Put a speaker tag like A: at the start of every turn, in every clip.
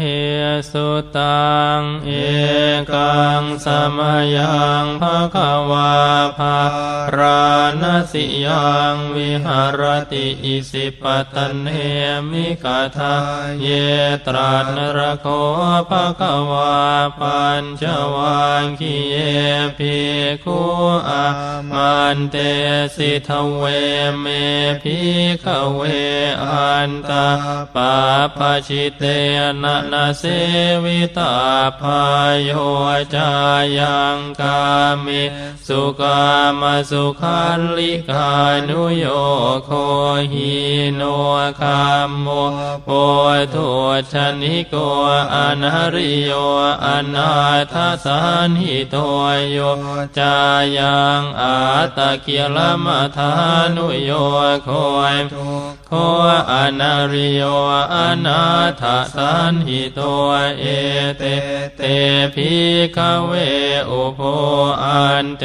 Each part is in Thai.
A: เหสุตังเอ สมยังภะคะวาภาราณสิยังวิหารติอิสิปตันเนมิกาทาเยตรัสนรโคภะคะวาปัญจวังคีเยภิกขุอามันเตสิทเวเมภิกขเวอันตาปาปชิเตนะนะเสวิตาพายโยจายังกามิสุกามสุขันลิกานุโยโคหิโนคามโมโพธุชนิโกอนาริโยอนาทสันหิโตโยจายังอาตะเกียรมัทานุโยโคยโคอนาริโยอนาถสันหิโตเอเตเตภิกเวอุโพอันเต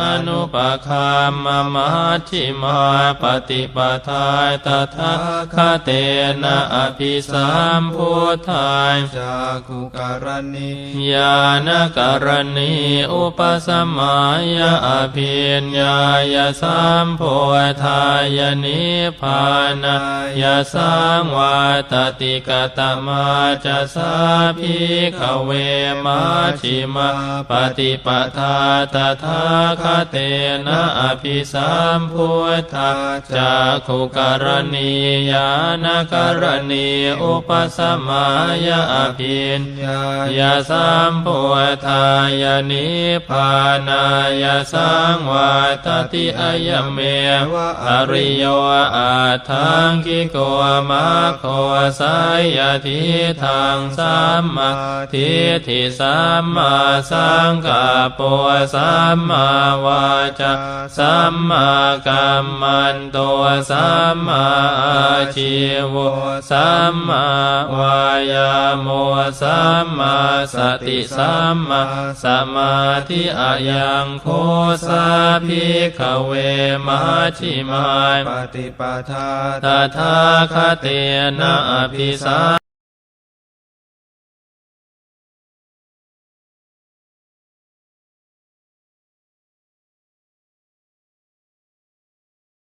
A: อนุปคามมัชฌิมาปฏิปทาตถาคเตนะอภิสัมพุทธาย
B: จากขุการณี
A: ญาณการณีอุปสมัยอภิญญายสัมโพธายนิพพานายสังวาตติกตมาจะสาภิกขเวมาชิมาปฏิปทาตถาคเตนะอภิสัมพุทธาจากขุการณีญาณการณีอุปสมัยอภิญ
B: ญา
A: ญาสัมพุทธายนิพานายสังวาตติอายเมวะอริโยอาทังกิโกมาโคสายทิทางสัมมาทิฏฐิสัมมาสงกัปปะสัมมาวาจาสัมมากัมมันโตสัมมาอาชีวสัมมาวายาโมสัมมาสติสัมมาสมาธิอายังโคสาภิกขเวมาชิมาย
B: ปฏิปทา
A: ตถาคเตนะอภิสา